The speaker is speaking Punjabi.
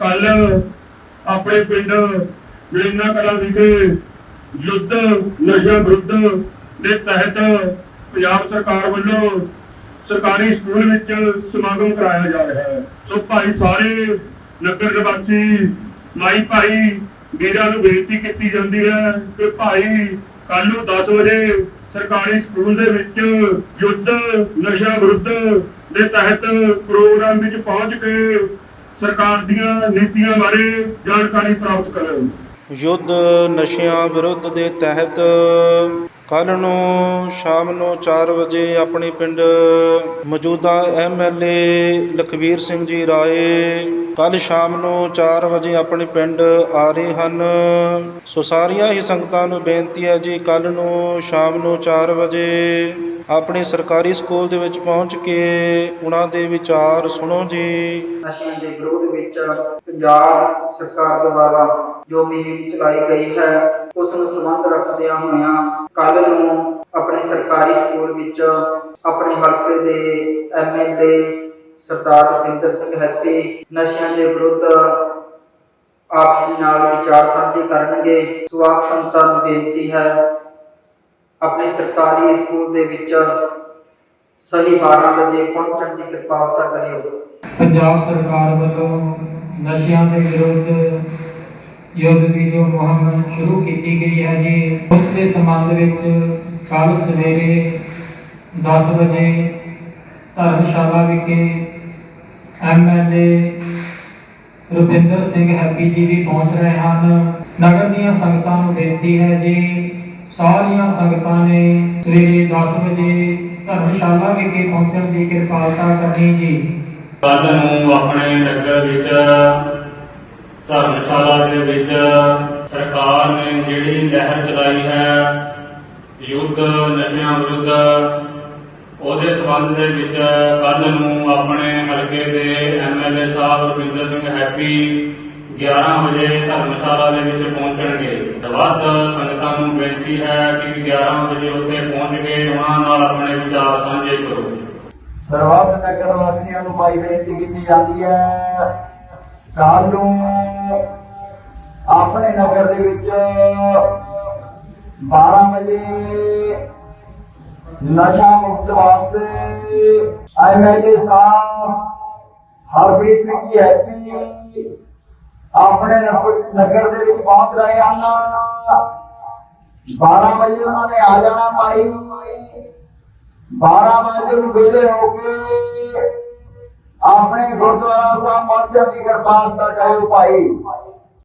ਕੱਲ ਆਪਣੇ ਪਿੰਡ ਜਲੇਨਾ ਕਲਾ ਵਿਖੇ ਯੁੱਧ ਨਸ਼ਾ ਵਿਰੁੱਧ ਦੇ ਤਹਿਤ ਪੰਜਾਬ ਸਰਕਾਰ ਵੱਲੋਂ ਸਰਕਾਰੀ ਸਕੂਲ ਵਿੱਚ ਸਮਾਗਮ ਕਰਾਇਆ ਜਾ ਰਿਹਾ ਹੈ। ਸੋ ਭਾਈ ਸਾਰੇ ਨਗਰ ਨਿਵਾਸੀ, ਮਾਈ ਭਾਈ ਵੀਰਾਂ ਨੂੰ ਬੇਨਤੀ ਕੀਤੀ ਜਾਂਦੀ ਹੈ ਕਿ ਭਾਈ ਕੱਲ ਨੂੰ 10 ਵਜੇ ਸਰਕਾਰੀ ਸਕੂਲ ਦੇ ਵਿੱਚ ਯੁੱਧ ਨਸ਼ਾ ਵਿਰੁੱਧ ਦੇ ਤਹਿਤ ਪ੍ਰੋਗਰਾਮ ਵਿੱਚ ਪਹੁੰਚ ਕੇ ਸਰਕਾਰ ਦੀਆਂ ਨੀਤੀਆਂ ਬਾਰੇ ਜਾਣਕਾਰੀ ਪ੍ਰਾਪਤ ਕਰਨ। ਯੁੱਧ ਨਸ਼ਿਆਂ ਵਿਰੁੱਧ ਦੇ ਤਹਿਤ ਕੱਲ ਨੂੰ ਸ਼ਾਮ ਨੂੰ 4 ਵਜੇ ਆਪਣੇ ਪਿੰਡ ਮੌਜੂਦਾ ਐਮਐਲਏ ਲਖਵੀਰ ਸਿੰਘ ਜੀ ਰਾਏ ਕੱਲ ਸ਼ਾਮ ਨੂੰ 4 ਵਜੇ ਆਪਣੇ ਪਿੰਡ ਆ ਰਹੇ ਹਨ। ਸੋ ਸਾਰੀਆਂ ਹੀ ਸੰਗਤਾਂ ਨੂੰ ਬੇਨਤੀ ਹੈ ਜੀ ਕੱਲ ਨੂੰ ਸ਼ਾਮ ਨੂੰ 4 ਵਜੇ ਆਪਣੇ ਸਰਕਾਰੀ ਸਕੂਲ ਦੇ ਵਿੱਚ ਪਹੁੰਚ ਕੇ ਉਹਨਾਂ ਦੇ ਵਿਚਾਰ ਸੁਣੋ ਜੀ। ਨਸ਼ਿਆਂ ਦੇ ਵਿਰੋਧ ਵਿੱਚ ਪੰਜਾਬ ਸਰਕਾਰ ਦੁਆਰਾ ਜੋ ਮੁਹਿੰਮ ਚਲਾਈ ਗਈ ਹੈ ਉਸ ਨੂੰ ਸੰਬੰਧ ਰੱਖਦਿਆਂ ਹੋਇਆਂ ਕੱਲ ਨੂੰ ਆਪਣੇ ਸਰਕਾਰੀ ਸਕੂਲ ਵਿੱਚ ਆਪਣੇ ਹਲਕੇ ਦੇ ਐਮਐਲਏ ਸਰਦਾਰ ਰਵਿੰਦਰ ਸਿੰਘ ਹੈਪੀ ਨਸ਼ਿਆਂ ਦੇ ਵਿਰੁੱਧ ਆਪ ਜੀ ਨਾਲ ਵਿਚਾਰ ਸਾਂਝੇ ਕਰਨਗੇ। ਸੋ ਆਪ ਸੰਗਤਾਂ ਨੂੰ ਬੇਨਤੀ ਹੈ, ਆਪਣੇ ਸਰਕਾਰੀ ਸਕੂਲ ਦੇ ਵਿੱਚ ਸਹੀ 12 ਵਜੇ ਪਹੁੰਚਣ ਦੀ ਕਿਰਪਾਲਤਾ ਕਰਿਓ। ਪੰਜਾਬ ਸਰਕਾਰ ਵੱਲੋਂ ਨਸ਼ਿਆਂ ਦੇ ਵਿਰੁੱਧ ਯੁੱਧ ਦੀ ਜੋ ਮੁਹਿੰਮ ਸ਼ੁਰੂ ਕੀਤੀ ਗਈ ਹੈ ਜੀ, ਉਸ ਦੇ ਸੰਬੰਧ ਵਿੱਚ ਕੱਲ ਸਵੇਰੇ 10 ਵਜੇ ਧਰਮਸ਼ਾਲਾ ਵਿਖੇ ਐਮਐਲਏ ਰੁਪਿੰਦਰ ਸਿੰਘ ਹੈਪੀ ਜੀ ਵੀ ਪਹੁੰਚ ਰਹੇ ਹਨ। ਨਗਰ ਦੀਆਂ ਸੰਗਤਾਂ ਨੂੰ ਬੇਨਤੀ ਹੈ ਜੀ, ਸਾਰੀਆਂ ਸੰਗਤਾਂ ਨੇ ਸਵੇਰੇ 10 ਵਜੇ ਧਰਮਸ਼ਾਲਾ ਵਿਖੇ ਪਹੁੰਚਣ ਦੀ ਕਿਰਪਾਲਤਾ ਕਰਨੀ ਜੀ। ਕੱਲ ਨੂੰ ਆਪਣੇ ਨਗਰ ਵਿੱਚ ਧਰਮਸ਼ਾਲਾ ਦੇ ਵਿੱਚ ਸਰਕਾਰ ਨੇ ਜਿਹੜੀ ਲਹਿਰ ਚਲਾਈ ਹੈ, ਯੁੱਧ, ਨਸ਼ਿਆਂ ਵਿਰੁੱਧ, ਉਹਦੇ ਸੰਬੰਧ ਦੇ ਵਿੱਚ ਕੱਲ ਨੂੰ ਆਪਣੇ ਹਲਕੇ ਦੇ ਐਮਐਲਏ ਸਾਹਿਬ ਰਵਿੰਦਰ ਸਿੰਘ ਹੈਪੀ 11 ਵਜੇ ਧਰਮਸ਼ਾਲਾ ਦੇ ਵਿੱਚ ਪਹੁੰਚਣਗੇ। ਵੱਧ ਸੰਗਤਾਂ ਨੂੰ ਬੇਨਤੀ ਹੈ ਕਿ 11 ਵਜੇ ਉੱਥੇ ਪਹੁੰਚ ਕੇ ਉਹਨਾਂ ਨਾਲ ਆਪਣੇ ਵਿਚਾਰ ਸਾਂਝੇ ਕਰੋ। ਸਰਵਾਬ ਨਗਰ ਵਾਸੀਆਂ ਨੂੰ ਮਾਈ ਬੇਨਤੀ ਕੀਤੀ ਜਾਂਦੀ ਹੈ ਕੱਲ ਨੂੰ ਆਪਣੇ ਨਗਰ ਦੇ ਵਿੱਚ 12 ਵਜੇ ਨਸ਼ਾ ਮੁਕਤ ਵਾਸਤੇ ਐਮਐਲਏ ਸਾਹਿਬ, ਹਰਪ੍ਰੀਤ ਸਿੰਘ ਜੀ ਹੈਪੀ ਆਪਣੇ ਨਗਰ- ਦੇ ਵਿੱਚ ਪਹੁੰਚ ਰਹੇ ਹਨ। 12 ਵਜੇ ਉਹਨਾਂ ਨੇ ਆ ਜਾਣਾ ਭਾਈ। 12 ਵਜੇ ਨੂੰ ਵਿਹਲੇ ਹੋ ਕੇ ਆਪਣੇ ਗੁਰਦੁਆਰਾ ਸਾਹਿਬ ਦੀ ਕਿਰਪਾਲਤਾ ਕਰਿਓ ਭਾਈ।